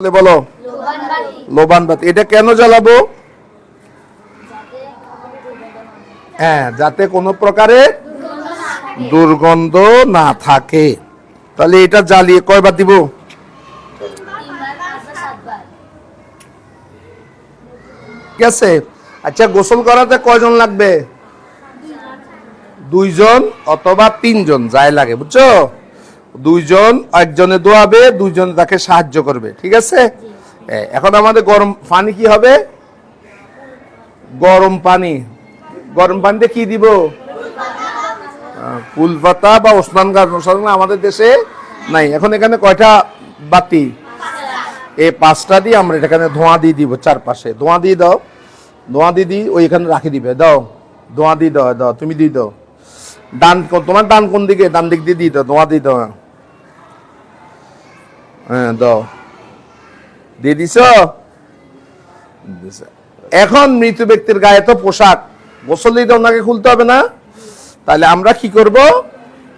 বলে লোবান বাতি। এটা কেন জ্বালাবো? হ্যাঁ যাতে কোনো প্রকারে দুর্গন্ধ না থাকে। তাহলে এটা জ্বালিয়ে কয়বার দিব? ঠিক আছে আচ্ছা গোসল করাতে কয়জন লাগবে? দুইজন অথবা তিনজন, যাই লাগে, বুঝছ? দুইজন একজনে দোয়াবে, দুইজন তাকে সাহায্য করবে। ঠিক আছে? এখন আমাদের গরম পানি কি হবে? গরম পানি। গরম পানিতে কি দিব? ফুল পাতা বা ওসমান গাছ আমাদের দেশে নাই। এখন এখানে কয়টা বাতি? এই পাঁচটা দিয়ে আমরা এখানে ধোঁয়া দিয়ে দিব চারপাশে। ধোঁয়া দিয়ে দাও। ধোঁয়া দিয়ে দিই ওই এখানে রাখি দিবে। দাও। ধোঁয়া দিয়ে দাও দাও। তুমি দিয়ে দাও। ডান তোমার ডান কোন দিকে? ডান দিক দিয়ে ধোঁয়া দিয়ে দাও হ্যাঁ দাও। দিয়ে দিছ? এখন মৃত ব্যক্তির গায়ে তো পোশাক। গোসল দিতে ওনাকে খুলতে হবে না। তাহলে আমরা কি করব?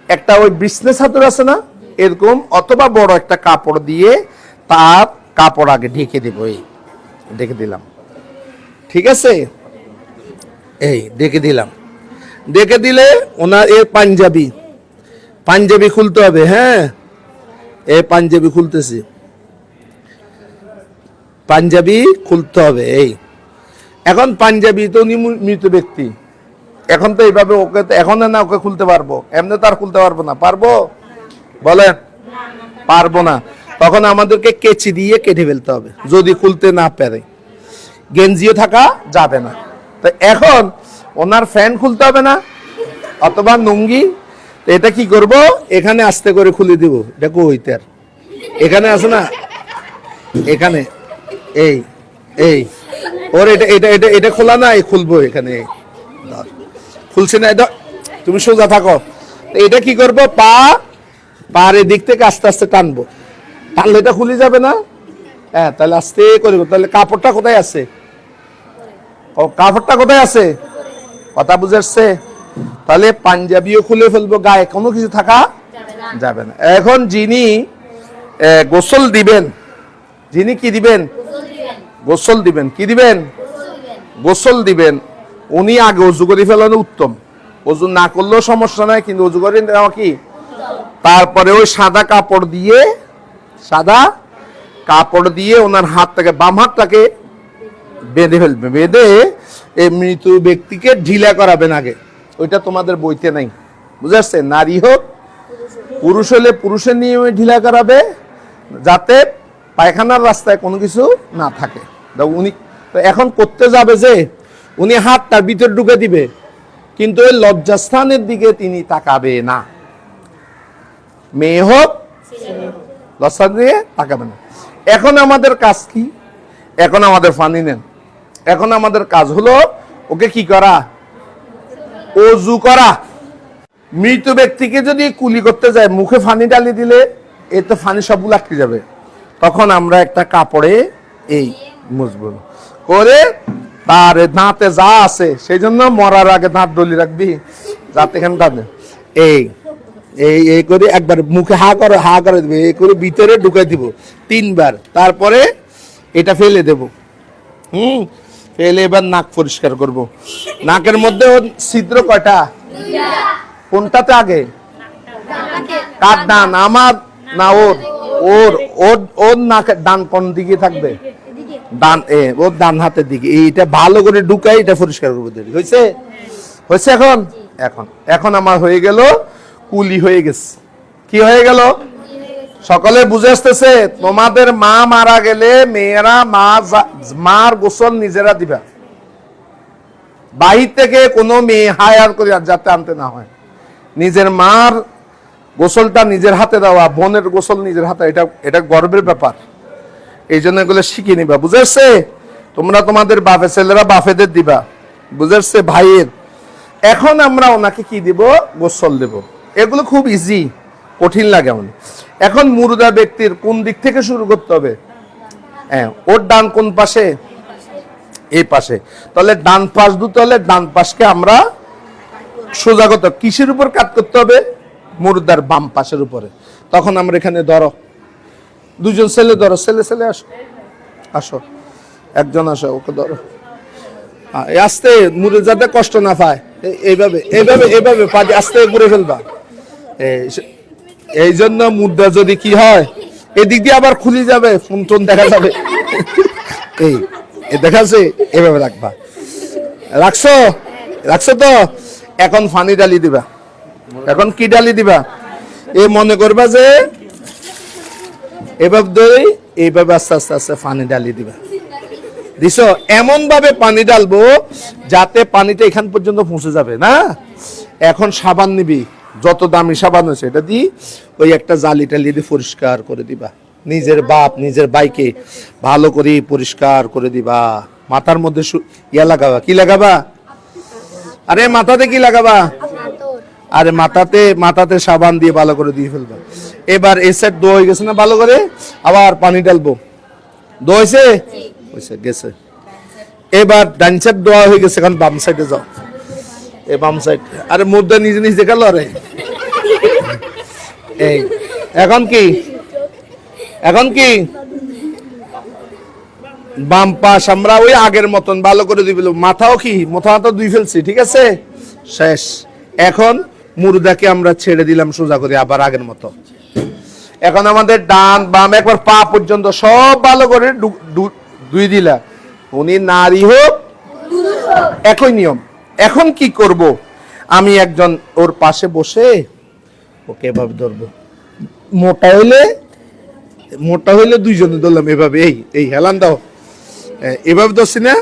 একটা ওই বিজনেস হাতুর আছে না? এরকম, অথবা বড় একটা কাপড় দিয়ে তার কাপড় আগে ঢেকে দেবো, এই। ঢেকে দিলাম। ঠিক আছে? এই ডেকে দিলাম। ডেকে দিলে ওনার এর পাঞ্জাবি। পাঞ্জাবি খুলতে হবে হ্যাঁ? এ পাঞ্জাবি খুলতেছি। পাঞ্জাবি খুলতে হবে, এই। এখন পাঞ্জাবি তো উনি মৃত ব্যক্তি। এখন তো এইভাবে ওকে এখন না ওকে খুলতে পারব। এমনি তো আর খুলতে পারব না। পারব? বলেন। পারব না। তখন আমাদেরকে কেচি দিয়ে কেটে ফেলতে হবে। যদি খুলতে না পারে। গেঞ্জিও থাকা যাবে না। তো এখন ওনার ফ্যান খুলতে হবে না, অথবা নুঙ্গি। এটা কি করব? এখানে আস্তে করে খুলে দিব। এটা কইতে এখানে আছে না? এখানে। এই এই। ওর এটা এটা এটা এটা খোলা না এই খুলবো এখানে। খুলছে না, এটা তুমি সোজা থাকো। এটা কি করব? পা, পার দিক থেকে আস্তে আস্তে টানবো। টানলে এটা খুলে যাবে না? হ্যাঁ তাহলে আস্তে করো। তাহলে কাপড়টা কোথায় আছে? ও, কাপড়টা কোথায় আছে? কথা বুঝাচ্ছে তাহলে পাঞ্জাবিও খুলে ফেলব, গায়ে কোনো কিছু থাকা যাবে না। এখন যিনি গোসল দিবেন, যিনি কি দিবেন? গোসল দিবেন। কি দিবেন? গোসল দিবেন। উনি আগে অজু করে ফেলানো উত্তম। অজু না করলেও সমস্যা নাই কিন্তু অজু করে নেওয়া কি? তারপরে ওই সাদা কাপড় দিয়ে, সাদা কাপড় দিয়ে ওনার হাতটাকে, বাম হাতটাকে বেঁধে ফেলবে। বেঁধে এই মৃত ব্যক্তিকে ঢিলা করাবেন আগে। ওইটা তোমাদের বইতে নাই। বুঝে আসছে নারী হোক, পুরুষ হলে পুরুষের নিয়মে ঢিলা করাবে, যাতে পায়খানার রাস্তায় কোনো কিছু না থাকে। উনি এখন করতে যাবে যে, উনি হাতটা ভিতর ঢুকে দিবে, কিন্তু ওই লজ্জাস্থানের দিকে তিনি তাকাবে না। মেয়ে হোক লজ্জা দিয়ে তাকাবে না। এখন আমাদের কাজ কি? এখন আমাদের ফানি নেন। এখন আমাদের কাজ হলো, ওকে কি করা? অজু করা। মৃত ব্যক্তিকে যদি কুলি করতে যায়, মুখে ফানি ডালি দিলে, এ তো ফানি সবগুলো আটকে যাবে। তখন আমরা একটা কাপড়ে এই মুছবো। করে তার দাঁতে যা আছে, সেই জন্য মরার আগে দাঁত ডলি রাখবি। যাতে এখানে দাঁত এই এই এই করে একবার মুখে হা করে হা করে দিবে। এই করে ভিতরে ঢুকে দিব তিনবার। তারপরে এটা ফেলে দেব। হুম? ফেলে এবার নাক পরিষ্কার করব। নাকের মধ্যে ছিদ্র কয়টা? কোনটাতে আগে? কার ডান আমার না ওর? ওর ওর ওর নাকের ডান কোন দিকে থাকবে? ডান, এ, ওর ডান হাতের দিকে। এইটা ভালো করে ঢুকাই, এটা পরিষ্কার করব দেরি। হয়েছে হয়েছে এখন? এখন। এখন আমার হয়ে গেল, কুলি হয়ে গেছে। কি হয়ে গেল? সকলে বুঝে আসতেছে, তোমাদের মা মারা গেলে মেয়েরা মা মার গোসল নিজেরা দিবা। বাহির থেকে কোনো মেয়ে হায়ার করে যাতে আনতে না হয়। নিজের মার গোসলটা নিজের হাতে দেওয়া, বোনের গোসল নিজের হাতে, এটা এটা গর্বের ব্যাপার। এই জন্য এগুলো শিখে নিবা। বুঝেছে তোমরা তোমাদের বাপে ছেলেরা বাপেদের দিবা। বুঝেছে ভাইয়ের। এখন আমরা ওনাকে কি দিব? গোসল দেব। এগুলো খুব ইজি কঠিন লাগে আমাদের। এখন মুরুদা ব্যক্তির কোন দিক থেকে শুরু করতে হবে? হ্যাঁ ওর ডান কোন পাশে? এই পাশে। তাহলে ডান পাশ দুটো হলে ডান পাশকে আমরা সোজাগত কিসের উপর কাট করতে হবে? মুরুদার বাম পাশের উপরে। তখন আমরা এখানে ধরো দুজন ছেলে ধরো, ছেলে ছেলে আসো। আসো। একজন আসো, ওকে ধরো। আস্তে মুড়ে যাতে কষ্ট না পায়। এই- এইভাবে এইভাবে এইভাবে পা দিয়ে আস্তে ঘুরে ফেলবা। এই জন্য মুদ্রা যদি কি হয়, এদিক দিয়ে আবার খুলে যাবে, ফোন টোন দেখা যাবে। এই এ দেখাচ্ছে এভাবে রাখবা। রাখছো? রাখছো তো? এখন ফানি ডালি দিবা। এখন কি ডালি দিবা? এ মনে করবা যে, এভাবে ধরে এইভাবে আস্তে আস্তে আস্তে পানি ডালি দিবা। দিছ? এমন ভাবে পানি ডালবো যাতে পানিটা এখান পর্যন্ত পৌঁছে যাবে, না? এখন সাবান নিবি। যত দামি সাবান আছে এটা দি ওই একটা জালি টালি দিয়ে পরিষ্কার করে দিবা। নিজের বাপ নিজের বাইকে ভালো করে পরিষ্কার করে দিবা। মাথার মধ্যে ইয়া লাগাবা। কি লাগাবা? আরে মাথাতে কি লাগাবা? আরে মাথাতে মাথাতে সাবান দিয়ে ভালো করে দিয়ে ফেলবা। এবার এই সাইড দো হয়ে গেছে না ভালো করে? আবার পানি ডালবো দো হয়েছে? হয়েছে গেছে। এবার ডান সাইড দোয়া হয়ে গেছে এখন বাম সাইডে যাও। এ বাম সাইড আরে মুদ্রা নিজে নিজে গেল রে এই এখন কি? এখন কি? বাম পাশ আমরা ওই আগের মতন ভালো করে দিবিল মাথাও কি? মাথা তো দুই ফেলছি ঠিক আছে? শেষ। এখন মুর্দাকে আমরা ছেড়ে দিলাম সোজা করে আবার আগের মতো। এখন আমাদের ডান বাম একবার পা পর্যন্ত সব ভালো করে দুই দিলা। উনি নারী হোক। একই নিয়ম। এখন কি করব? আমি একজন ওর পাশে বসে ওকে এভাবে ধরবো। মোটা হইলে মোটা হইলে দুইজনে ধরলাম এভাবে। এই এই, হেলান দাও। এভাবে ধরছি না,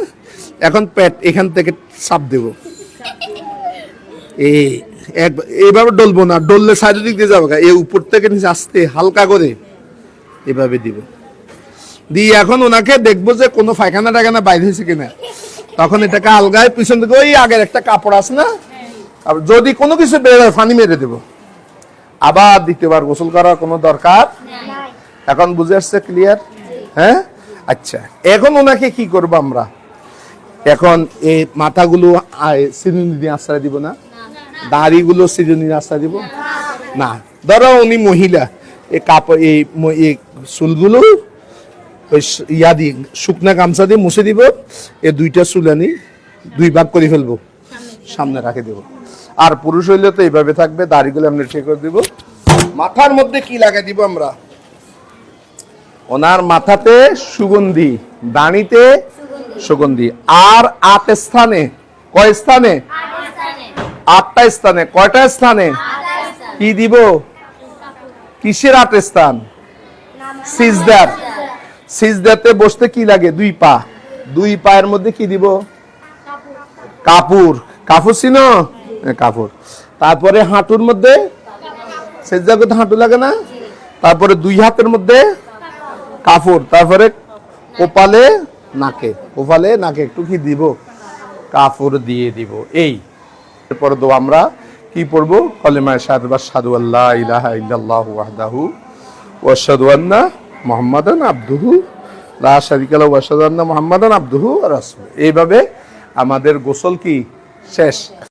এখন প্যাট এখান থেকে চাপ দেব। এই এক- এইভাবে ডলবো না, ডললে সাইডের দিক দিয়ে যাব। এই উপর থেকে নিচে আসতে হালকা করে এভাবে দিব। দিয়ে এখন ওনাকে দেখব যে কোনো পায়খানা টায়খানা বাইরে হয়েছে কিনা। তখন এটাকে আলগায় পিছন থেকে ওই আগের একটা কাপড় আছে না? যদি কোনো কিছু বেরোয় ফানি মেরে দেবো। আবার দ্বিতীয়বার গোসল করার কোনো দরকার? এখন বুঝে আসছে ক্লিয়ার হ্যাঁ? আচ্ছা এখন ওনাকে কি করব আমরা? এখন এই মাথাগুলো সিরুনি আশ্রয় দিব না? দাড়িগুলো সিরুনি আশ্রয় দিব? না। ধরো উনি মহিলা, এই কাপড় এই চুলগুলো ওই ইয়া দিয়ে শুকনা গামছা দিয়ে মুছে দিব এ দুইটা চুলানি দুই ভাগ করে ফেলব। সামনে রাখে দেব। আর পুরুষ হইলে তো এইভাবে থাকবে দাড়িগুলো আমরা ঠিক করে দিব। মাথার মধ্যে কি লাগাই দিব আমরা? ওনার মাথাতে সুগন্ধি দাঁড়িতে সুগন্ধি। আর আট স্থানে কয় স্থানে? আটটা স্থানে। কয়টা স্থানে। কি দিব? কিসের আট স্থান? সিজদার। সিজদাতে বসতে কি লাগে? দুই পা। দুই পায়ের মধ্যে কি দিব? কাপুর কাপুর ছিল? কাপুর তারপরে হাঁটুর মধ্যে? সেজদা হাঁটু লাগে না? তারপরে দুই হাতের মধ্যে? কাপড়। তারপরে কপালে নাকে। কপালে নাকে একটু কি দিব? কাপড় দিয়ে দিব। এই। এরপরে তো আমরা কি পড়ব? কলেমায় সাদ বা সাদু আল্লাহ ইলাহা ইল্লাল্লাহু ওয়াহদাহু ওয়া আশহাদু আন্না মুহাম্মাদান আব্দুহু লা শারিকা ওয়াসাদান্না মোহাম্মদান আব্দুহু রাসূলুহু। এইভাবে আমাদের গোসল কি? শেষ।